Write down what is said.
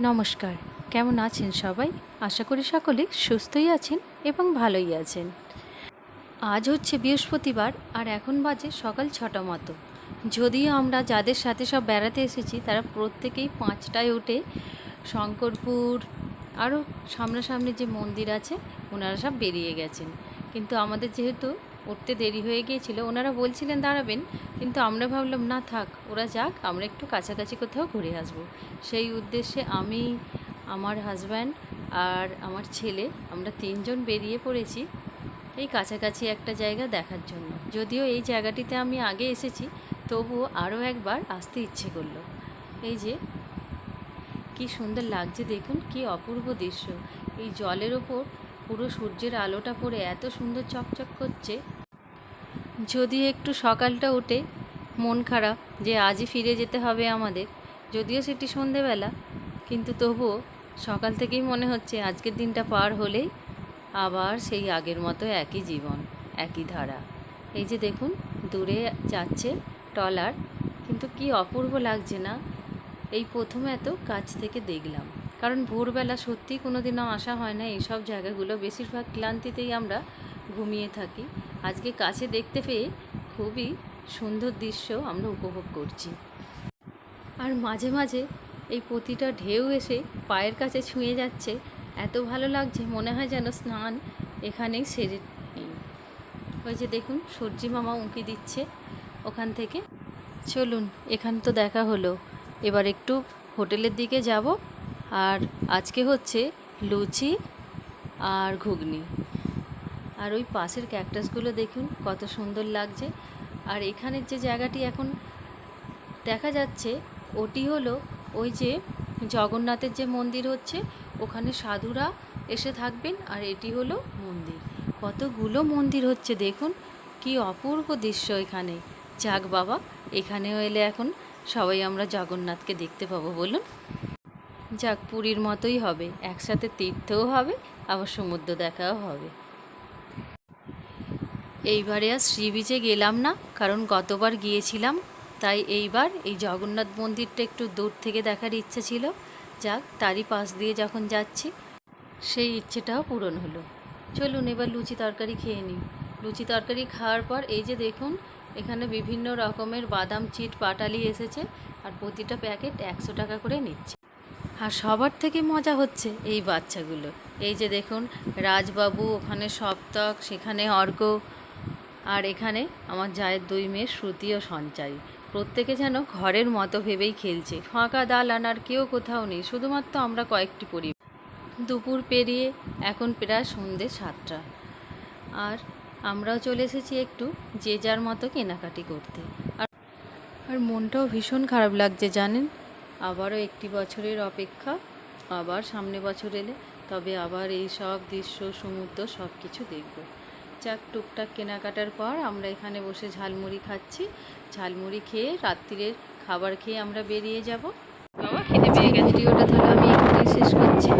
নমস্কার। কেমন আছেন সবাই? আশা করি সকলে সুস্থই আছেন এবং ভালোই আছেন। আজ হচ্ছে বৃহস্পতিবার আর এখন বাজে সকাল ছটা মতো। যদিও আমরা যাদের সাথে সব বেড়াতে এসেছি, তারা প্রত্যেকেই পাঁচটায় উঠে শঙ্করপুর আরও সামনাসামনি যে মন্দির আছে, ওনারা সব বেরিয়ে গেছেন। কিন্তু আমাদের যেহেতু উঠতে দেরি হয়ে গিয়েছিল। ওনারা বলছিলেন, দাঁড়াবেন। কিন্তু আমরা ভাবলাম, না থাক, ওরা যাক, আমরা একটু কাছাকাছি কোথাও ঘুরে আসব। সেই উদ্দেশ্যে আমি, আমার হাজব্যান্ড আর আমার ছেলে, আমরা তিনজন বেরিয়ে পড়েছি এই কাছাকাছি একটা জায়গা দেখার জন্য। যদিও এই জায়গাটিতে আমি আগে এসেছি, তবুও আরও একবার আসতে ইচ্ছে করল। এই যে, কি সুন্দর লাগছে দেখুন, কি অপূর্ব দৃশ্য। এই জলের ওপর পুরো সূর্যের আলোটা পড়ে, এত সুন্দর চকচক করছে। যদি একটু সকালটা উঠে মন খারাপ যে আজই ফিরে যেতে হবে আমাদের, যদিও সেটি সন্ধেবেলা, কিন্তু তবুও সকাল থেকেই মনে হচ্ছে আজকের দিনটা পার হলেই আবার সেই আগের মতো একই জীবন, একই ধারা। এই যে দেখুন, দূরে যাচ্ছে টলার, কিন্তু কি অপূর্ব লাগছে না? এই প্রথম এত কাছ থেকে দেখলাম। কারণ ভোরবেলা সত্যিই কোনো দিনও আসা হয় না, এইসব জায়গাগুলো বেশিরভাগ ক্লান্তিতেই আমরা ঘুমিয়ে থাকি। আজকে কাছে দেখতে পেয়ে খুবই সুন্দর দৃশ্য আমরা উপভোগ করছি। আর মাঝে মাঝে এই প্রতিটা ঢেউ এসে পায়ের কাছে ছুঁয়ে যাচ্ছে। এত ভালো লাগছে, মনে হয় যেন স্নান এখানেই সেরে নিই। ওই যে দেখুন, সূর্যি মামা উঁকি দিচ্ছে ওখান থেকে। চলুন, এখান তো দেখা হলো। এবার একটু হোটেলের দিকে যাব। আর আজকে হচ্ছে লুচি আর ঘুগনি। আর ওই পাশের ক্যাকটাসগুলো দেখুন, কত সুন্দর লাগছে। আর এখানের যে জায়গাটি এখন দেখা যাচ্ছে, ওটি হলো ওই যে জগন্নাথের যে মন্দির হচ্ছে, ওখানে সাধুরা এসে থাকবেন আর এটি হলো মন্দির। কতগুলো মন্দির হচ্ছে দেখুন, কি অপূর্ব দৃশ্য এখানে। যাক বাবা, এখানেও এলে এখন সবাই আমরা জগন্নাথকে দেখতে পাবো বলুন। যাক, পুরীর মতোই হবে, একসাথে তীর্থও হবে, আবার সমুদ্র দেখাও হবে। এইবারে আর সি বিচে গেলাম না, কারণ গতবার গিয়েছিলাম, তাই এইবার এই জগন্নাথ মন্দিরটা একটু দূর থেকে দেখার ইচ্ছে ছিল। যাক, তারই পাশ দিয়ে যখন যাচ্ছি, সেই ইচ্ছেটাও পূরণ হলো। চলুন এবার লুচি তরকারি খেয়ে নিই। লুচি তরকারি খাওয়ার পর এই যে দেখুন, এখানে বিভিন্ন রকমের বাদাম, চিট, পাটালি এসেছে আর প্রতিটা প্যাকেট একশো টাকা করে নিচ্ছে। আর সবার থেকে মজা হচ্ছে এই বাচ্চাগুলো। এই যে দেখুন, রাজবাবু, ওখানে সপ্তক, সেখানে অর্ক আর এখানে আমার জায়ের দুই মেয়ে শ্রুতি ও সঞ্চারী। প্রত্যেকে যেন ঘরের মতো ভেবেই খেলছে। ফাঁকা দালান আর কেউ কোথাও নেই, শুধুমাত্র আমরা কয়েকটি পরিবার দুপুর পেরিয়ে এখন প্রায় সন্ধে সাতটা। আর আমরাও চলে এসেছি একটু যে যার মতো কেনাকাটি করতে। আর আর মনটাও ভীষণ খারাপ লাগছে, জানেন? আবারও একটি বছরের অপেক্ষা, আবার সামনে বছর এলে তবে আবার এই সব দৃশ্য, সমুদ্র সব কিছু দেখব। যাক টুকটাক কেনাকাটার পর আমরা এখানে বসে ঝালমুড়ি খাচ্ছি। ঝালমুড়ি খেয়ে রাত্রিরের খাবার খেয়ে আমরা বেরিয়ে যাব। বাবা খেতে পেয়ে গেছে। ভিডিওটা তাহলে আমি এখানে শেষ করছি।